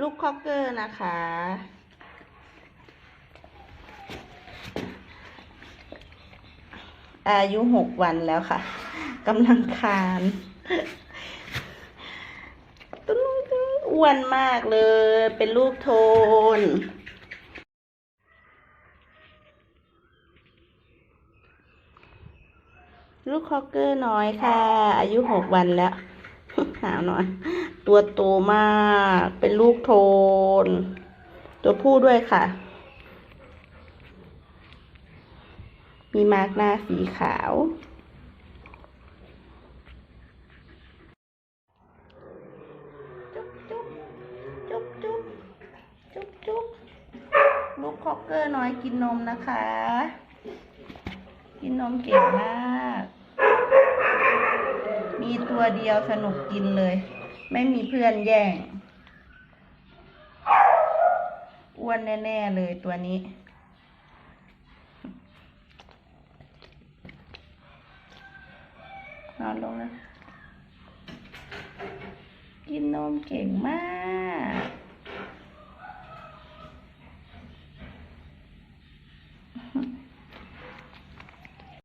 ลูกคอกเกอร์นะคะ อายุหกวันแล้วค่ะกำลังคานตุ้งตุ้งอ้วนมากเลย เป็นลูกโทนลูกคอกเกอร์น้อยค่ะ อายุหกวันแล้ว หาวหน่อย ตัวโตมาก เป็นลูกโทน ตัวผู้ด้วยค่ะ มีมาร์กหน้าสีขาว จุ๊บจุ๊บจุ๊บจุ๊บจุ๊บจุ๊บลูกคอกเกอร์น้อยกินนมนะคะ กินนมเก่งมาก ตัวเดียวสนุกกินเลย ไม่มีเพื่อนแย่ง อ้วนแน่ ๆ เลยตัวนี้นอนลงนะกินนมเก่งมาก